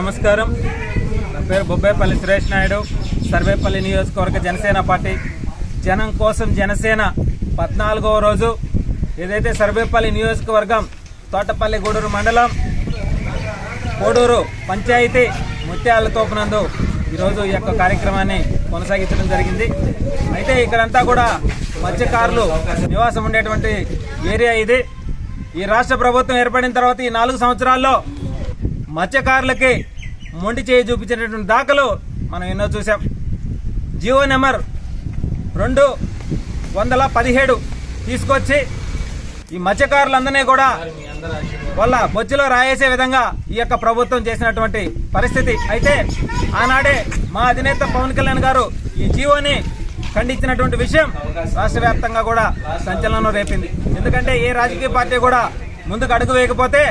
నమస్కారం. నా పేరు బొబ్బేపల్లి సురేష్ నాయుడు. సర్వేపల్లి నియోజకవర్గ జనసేన పార్టీ. జనం కోసం జనసేన పద్నాలుగవ రోజు. ఏదైతే సర్వేపల్లి నియోజకవర్గం తోటపల్లి గూడూరు మండలం కోడూరు పంచాయతీ ముత్యాల తోపునందు ఈరోజు ఈ యొక్క కార్యక్రమాన్ని కొనసాగించడం జరిగింది. అయితే ఇక్కడంతా కూడా మత్స్యకారులు నివాసం ఉండేటువంటి ఏరియా ఇది. ఈ రాష్ట్ర ప్రభుత్వం ఏర్పడిన తర్వాత ఈ నాలుగు సంవత్సరాల్లో మత్స్యకారులకి మొండి చేయి చూపించినటువంటి దాఖలు మనం ఎన్నో చూసాం జియో నెంబర్ రెండు వందల పదిహేడు తీసుకొచ్చి ఈ మత్స్యకారులందరినీ కూడా వాళ్ళ బొచ్చులో రాయేసే విధంగా ఈ యొక్క ప్రభుత్వం చేసినటువంటి పరిస్థితి. అయితే ఆనాడే మా అధినేత పవన్ కళ్యాణ్ గారు ఈ జీవోని ఖండించినటువంటి విషయం రాష్ట్ర వ్యాప్తంగా కూడా సంచలనం రేపింది. ఎందుకంటే ఏ రాజకీయ పార్టీ కూడా ముందుకు అడుగు వేయకపోతే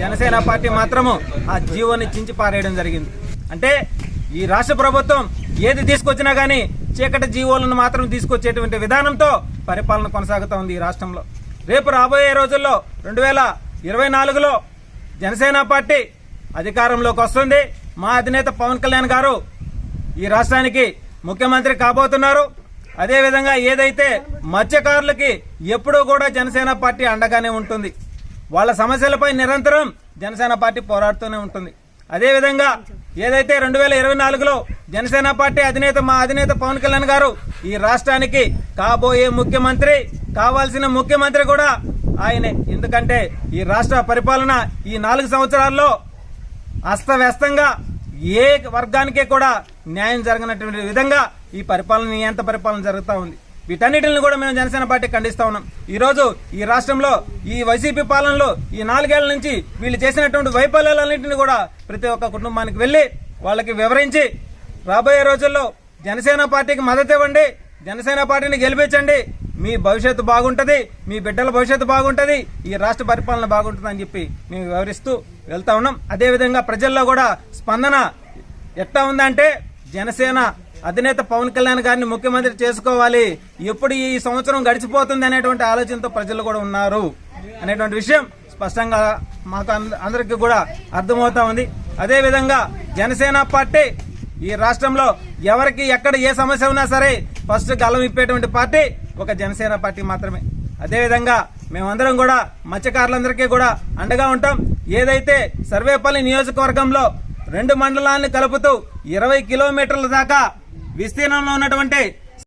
జనసేన పార్టీ మాత్రము ఆ జీవోని చించి పారేయడం జరిగింది. అంటే ఈ రాష్ట్ర ప్రభుత్వం ఏది తీసుకొచ్చినా కానీ చీకటి జీవోలను మాత్రం తీసుకొచ్చేటువంటి విధానంతో పరిపాలన కొనసాగుతూ ఉంది ఈ రాష్ట్రంలో. రేపు రాబోయే రోజుల్లో రెండు వేల ఇరవై నాలుగులో జనసేన పార్టీ అధికారంలోకి వస్తుంది. మా అధినేత పవన్ కళ్యాణ్ గారు ఈ రాష్ట్రానికి ముఖ్యమంత్రి కాబోతున్నారు. అదేవిధంగా ఏదైతే మత్స్యకారులకి ఎప్పుడూ కూడా జనసేన పార్టీ అండగానే ఉంటుంది. వాళ్ళ సమస్యలపై నిరంతరం జనసేన పార్టీ పోరాడుతూనే ఉంటుంది. అదేవిధంగా ఏదైతే రెండు వేల ఇరవై నాలుగులో జనసేన పార్టీ అధినేత మా అధినేత పవన్ కళ్యాణ్ గారు ఈ రాష్ట్రానికి కాబోయే ముఖ్యమంత్రి కావాల్సిన ముఖ్యమంత్రి కూడా ఆయనే. ఎందుకంటే ఈ రాష్ట్ర పరిపాలన ఈ నాలుగు సంవత్సరాల్లో అస్తవ్యస్తంగా ఏ వర్గానికే కూడా న్యాయం జరగనటువంటి విధంగా ఈ పరిపాలన ఎంత పరిపాలన జరుగుతూ ఉంది. వీటన్నిటిని కూడా మేము జనసేన పార్టీ ఖండిస్తూ ఉన్నాం. ఈరోజు ఈ రాష్ట్రంలో ఈ వైసీపీ పాలనలో ఈ నాలుగేళ్ళ నుంచి వీళ్ళు చేసినటువంటి వైఫల్యాలన్నింటినీ కూడా ప్రతి ఒక్క కుటుంబానికి వెళ్ళి వాళ్ళకి వివరించి రాబోయే రోజుల్లో జనసేన పార్టీకి మద్దతు ఇవ్వండి జనసేన పార్టీని గెలిపించండి. మీ భవిష్యత్తు బాగుంటుంది మీ బిడ్డల భవిష్యత్తు బాగుంటుంది ఈ రాష్ట్ర పరిపాలన బాగుంటుంది అని చెప్పి మేము వివరిస్తూ వెళ్తా ఉన్నాం. అదేవిధంగా ప్రజల్లో కూడా స్పందన ఎట్లా ఉందంటే జనసేన అధినేత పవన్ కళ్యాణ్ గారిని ముఖ్యమంత్రి చేసుకోవాలి. ఎప్పుడు ఈ సంవత్సరం గడిచిపోతుంది అనేటువంటి ఆలోచనతో ప్రజలు కూడా ఉన్నారు. అనేటువంటి విషయం స్పష్టంగా మాకు అంద- అందరికీ కూడా అర్థమవుతా ఉంది. అదేవిధంగా జనసేన పార్టీ ఈ రాష్ట్రంలో ఎవరికి ఎక్కడ ఏ సమస్య ఉన్నా సరే ఫస్ట్ గలం ఇప్పేటువంటి పార్టీ ఒక జనసేన పార్టీ మాత్రమే. అదేవిధంగా మేమందరం కూడా మత్స్యకారులందరికీ కూడా అండగా ఉంటాం. ఏదైతే సర్వేపల్లి నియోజకవర్గంలో రెండు మండలాన్ని కలుపుతూ ఇరవై కిలోమీటర్ల దాకా విస్తీర్ణంలో ఉన్నటువంటి